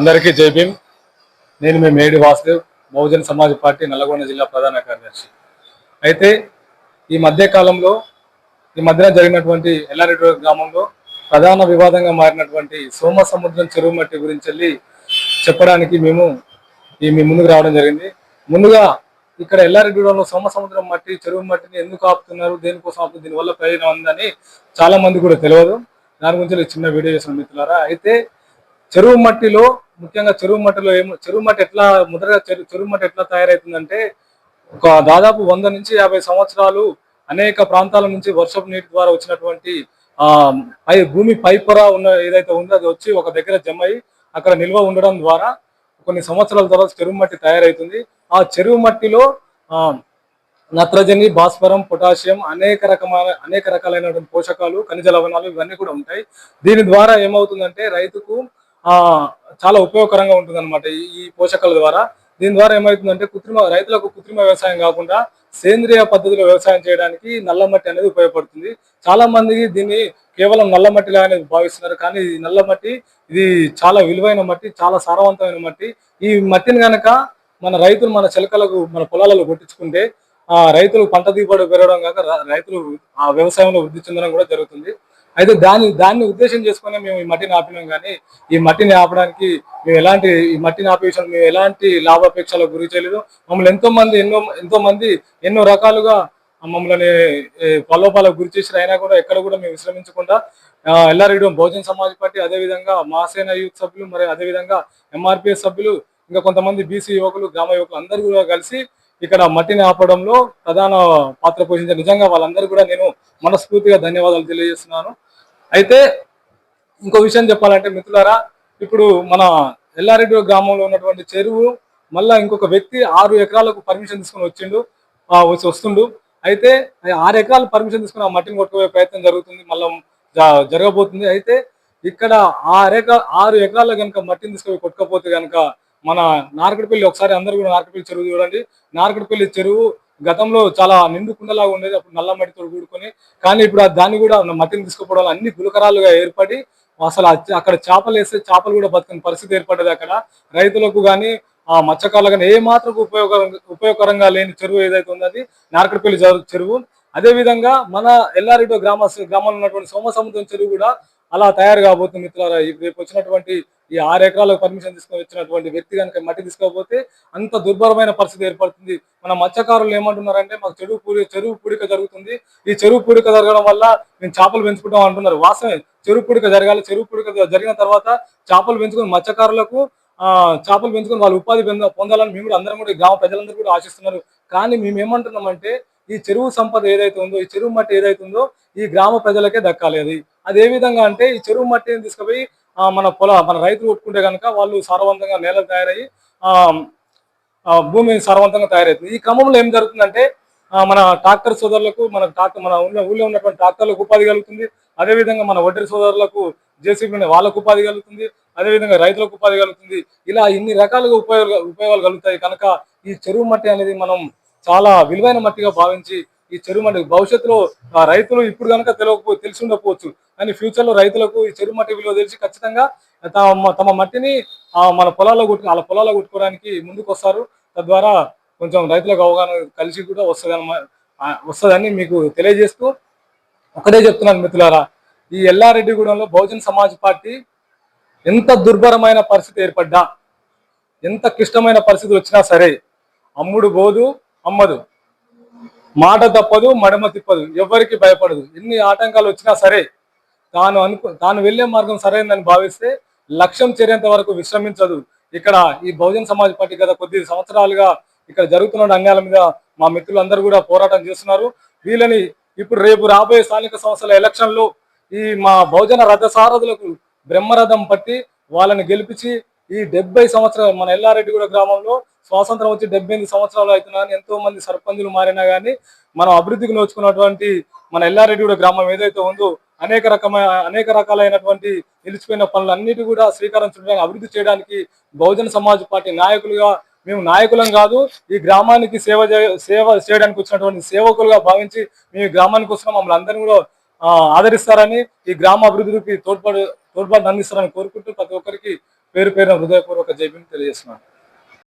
అందరికీ జై భీమ్. నేను మీ మేడి వాసుదేవ్ బహుజన్ సమాజ్ పార్టీ నల్లగొండ జిల్లా ప్రధాన కార్యదర్శి. అయితే ఈ మధ్య కాలంలో ఈ మధ్యన జరిగినటువంటి ఎల్లారెడ్డి గ్రామంలో ప్రధాన వివాదంగా మారినటువంటి సోమ సముద్రం చెరువు మట్టి గురించి వెళ్ళి చెప్పడానికి మేము ఈ మీ ముందుకు రావడం జరిగింది. ముందుగా ఇక్కడ ఎల్లారెడ్డిలో సోమ సముద్రం మట్టి చెరువు మట్టిని ఎందుకు ఆపుతున్నారు దేనికోసం ఆపుతున్నారు దీనివల్ల ప్రయోజనం ఉందని చాలా మంది కూడా తెలియదు. దాని గురించి చిన్న వీడియో చేసిన మిత్రులారా. అయితే చెరువు మట్టిలో ముఖ్యంగా చెరువు మట్టిలో ఏమో చెరువు మట్టి ఎట్లా మొదటగా చెరువు చెరువు మట్టి ఎట్లా తయారవుతుందంటే ఒక దాదాపు వంద నుంచి యాభై సంవత్సరాలు అనేక ప్రాంతాల నుంచి వర్షపు నీటి ద్వారా వచ్చినటువంటి ఆ పై భూమి పైపొర ఉన్న ఏదైతే ఉందో అది వచ్చి ఒక దగ్గర జమ అయి అక్కడ నిల్వ ఉండడం ద్వారా కొన్ని సంవత్సరాల తర్వాత చెరువు మట్టి తయారవుతుంది ఆ చెరువు మట్టిలో ఆ నత్రజని భాస్వరం పొటాషియం అనేక రకమైన అనేక రకాలైనటువంటి పోషకాలు ఖనిజ లవణాలు ఇవన్నీ కూడా ఉంటాయి. దీని ద్వారా ఏమవుతుందంటే రైతుకు చాలా ఉపయోగకరంగా ఉంటుంది అనమాట ఈ పోషకాల ద్వారా. దీని ద్వారా ఏమవుతుందంటే కృత్రిమ రైతులకు కృత్రిమ వ్యవసాయం కాకుండా సేంద్రియ పద్ధతిలో వ్యవసాయం చేయడానికి నల్ల మట్టి అనేది ఉపయోగపడుతుంది. చాలా మందికి దీన్ని కేవలం నల్ల మట్టిలా అనేది భావిస్తున్నారు కానీ ఇది నల్ల మట్టి ఇది చాలా విలువైన మట్టి చాలా సారవంతమైన మట్టి. ఈ మట్టిని కనుక మన రైతులు మన చిలకలకు మన పొలాలలో కొట్టించుకుంటే ఆ రైతులు పంట దిగుబడి పెరగడం కాక రైతులు ఆ వ్యవసాయంలో వృద్ధి చెందడం కూడా జరుగుతుంది. అయితే దాన్ని దాన్ని ఉద్దేశం చేసుకుని మేము ఈ మట్టిని ఆపినాం కానీ ఈ మట్టిని ఆపడానికి మేము ఎలాంటి ఈ మట్టిని ఆపే విషయంలో మేము ఎలాంటి లాభాపేక్షలకు గురి చేయలేదు. మమ్మల్ని ఎంతో మంది ఎన్నో ఎంతో మంది ఎన్నో రకాలుగా మమ్మల్ని పలోపాలకు గురి చేసిన అయినా కూడా ఎక్కడ కూడా మేము విశ్రమించకుండా ఎల్లారెడ్డి బహుజన్ సమాజ్ పార్టీ అదేవిధంగా మాసేన యూత్ సభ్యులు మరి అదేవిధంగా ఎంఆర్పిఎస్ సభ్యులు ఇంకా కొంతమంది బీసీ యువకులు గ్రామ యువకులు అందరూ కూడా కలిసి ఇక్కడ మట్టిని ఆపడంలో ప్రధాన పాత్ర పోషించారు. నిజంగా వాళ్ళందరూ కూడా నేను మనస్ఫూర్తిగా ధన్యవాదాలు తెలియజేస్తున్నాను. అయితే ఇంకో విషయం చెప్పాలంటే మిత్రులారా ఇప్పుడు మన ఎల్లారెడ్డి గ్రామంలో ఉన్నటువంటి చెరువు మళ్ళా ఇంకొక వ్యక్తి ఆరు ఎకరాలకు పర్మిషన్ తీసుకొని వచ్చిండు వచ్చి వస్తుండు. అయితే ఆరు ఎకరాలు పర్మిషన్ తీసుకుని ఆ మట్టిని కొట్టుకుపోయే ప్రయత్నం జరుగుతుంది మళ్ళీ జరగబోతుంది. అయితే ఇక్కడ ఆరు ఎకరా ఆరు ఎకరాల కనుక మట్టిని తీసుకొని కొట్టుకపోతే కనుక మన నారకడపల్లి ఒకసారి అందరూ కూడా నారకడపల్లి చెరువు చూడండి. నారకడపల్లి చెరువు గతంలో చాలా నిండు కుండలాగా ఉండేది. అప్పుడు నల్ల మట్టితో కూడుకొని కానీ ఇప్పుడు దాన్ని కూడా మట్టిని తీసుకుపోవడం వల్ల అన్ని గులకరాలుగా ఏర్పడి అసలు అక్కడ చేపలు వేస్తే చేపలు కూడా బతుకుని పరిస్థితి ఏర్పడ్డది అక్కడ. రైతులకు కానీ ఆ మత్స్యకారులు కానీ ఏ మాత్రం ఉపయోగకరంగా ఉపయోగకరంగా లేని చెరువు ఏదైతే ఉందో అది నారకడపల్లి చెరువు. అదేవిధంగా మన ఎల్లారెడ్డి గ్రామ గ్రామంలో ఉన్నటువంటి సోమసముద్రం చెరువు కూడా అలా తయారు కాబోతుంది మిత్రులారా. ఈ రేపు వచ్చినటువంటి ఈ ఆరు ఎకరాలకు పర్మిషన్ తీసుకొని వచ్చినటువంటి వ్యక్తి కనుక మట్టి తీసుకోకపోతే అంత దుర్భరమైన పరిస్థితి ఏర్పడుతుంది. మన మత్స్యకారులు ఏమంటున్నారంటే మాకు చెరువు పూడి చెరువు పూడిక జరుగుతుంది. ఈ చెరువు పూడిక జరగడం వల్ల మేము చేపలు పెంచుకుంటాం అంటున్నారు. వాస్తవమే. చెరువు పూడిక జరగాలి చెరువు పూడిక జరిగిన తర్వాత చేపలు పెంచుకుని మత్స్యకారులకు ఆ చేపలు పెంచుకొని వాళ్ళు ఉపాధి పొందాలని మేము కూడా అందరం కూడా గ్రామ ప్రజలందరూ కూడా ఆశిస్తున్నారు. కానీ మేము ఏమంటున్నామంటే ఈ చెరువు సంపద ఏదైతే ఉందో ఈ చెరువు మట్టి ఏదైతే ఉందో ఈ గ్రామ ప్రజలకే దక్కాలి అది. అది ఏ విధంగా అంటే ఈ చెరువు మట్టిని తీసుకుపోయి మన పొల మన రైతులు కొట్టుకుంటే కనుక వాళ్ళు సారవంతంగా నేలలు తయారయ్యి భూమి సారవంతంగా తయారవుతుంది. ఈ క్రమంలో ఏం జరుగుతుందంటే మన ట్రాక్టర్ సోదరులకు మన ట్రాక్టర్ మన ఊళ్ళో ఊళ్ళో ఉన్నటువంటి ట్రాక్టర్లకు ఉపాధి కలుగుతుంది. అదేవిధంగా మన వడ్డీ సోదరులకు జేసీబీ వాళ్ళకు ఉపాధి కలుగుతుంది. అదేవిధంగా రైతులకు ఉపాధి కలుగుతుంది. ఇలా ఇన్ని రకాలుగా ఉపయోగ ఉపయోగాలు కలుగుతాయి. కనుక ఈ చెరువు మట్టి అనేది మనం చాలా విలువైన మట్టిగా భావించి ఈ చెరువు మట్టి భవిష్యత్తులో ఆ రైతులు ఇప్పుడు కనుక తెలియకపో తెలిసి ఉండకపోవచ్చు కానీ ఫ్యూచర్లో రైతులకు ఈ చెరువు మట్టి విలువ తెలిసి ఖచ్చితంగా తమ తమ మట్టిని మన పొలాల్లో కొట్టుకు వాళ్ళ పొలాల్లో కొట్టుకోవడానికి ముందుకు వస్తారు తద్వారా కొంచెం రైతులకు అవగాహన కలిసి కూడా వస్తుంది వస్తుందని మీకు తెలియజేస్తూ ఒకటే చెప్తున్నాను మిత్రులారా. ఈ ఎల్లారెడ్డిగూడెంలో బహుజన్ సమాజ్ పార్టీ ఎంత దుర్భరమైన పరిస్థితి ఏర్పడ్డా ఎంత క్లిష్టమైన పరిస్థితి వచ్చినా సరే అమ్ముడు బోదు అమ్మదు. మాట తప్పదు మడమ తిప్పదు ఎవరికి భయపడదు. ఎన్ని ఆటంకాలు వచ్చినా సరే తాను అనుకు తాను వెళ్ళే మార్గం సరైనదని భావిస్తే లక్ష్యం చేరేంత వరకు విశ్రమించదు. ఇక్కడ ఈ బహుజన్ సమాజ్ పార్టీ గత కొద్ది సంవత్సరాలుగా ఇక్కడ జరుగుతున్న అన్యాయాల మీద మా మిత్రులందరూ కూడా పోరాటం చేస్తున్నారు. వీళ్ళని ఇప్పుడు రేపు రాబోయే స్థానిక సంస్థల ఎలక్షన్లో ఈ మా బహుజన రథసారథులకు బ్రహ్మరథం పట్టి వాళ్ళని గెలిపించి ఈ డెబ్బై సంవత్సరాలు మన ఎల్లారెడ్డిగూడ గ్రామంలో స్వాతంత్రం వచ్చి డెబ్బై ఎనిమిది సంవత్సరాలు అవుతున్నా ఎంతో మంది సర్పంచులు మారినా కానీ మనం అభివృద్ధికి నోచుకున్నటువంటి మన ఎల్లారెడ్డిగూడ గ్రామం ఏదైతే ఉందో అనేక రకమైన అనేక రకాలైనటువంటి నిలిచిపోయిన పనులు అన్నిటి కూడా శ్రీకారం చుట్టడానికి అభివృద్ధి చేయడానికి బహుజన సమాజ్ పార్టీ నాయకులుగా మేము నాయకులం కాదు ఈ గ్రామానికి సేవ సేవ చేయడానికి వచ్చినటువంటి సేవకులుగా భావించి మేము ఈ గ్రామానికి వస్తున్న. మమ్మల్ని అందరినీ కూడా ఆదరిస్తారని ఈ గ్రామ అభివృద్ధికి తోడ్పడు తోడ్పాటు అందిస్తారని కోరుకుంటూ ప్రతి ఒక్కరికి పేరు పేరున హృదయపూర్వక జైబీని తెలియజేస్తున్నాను.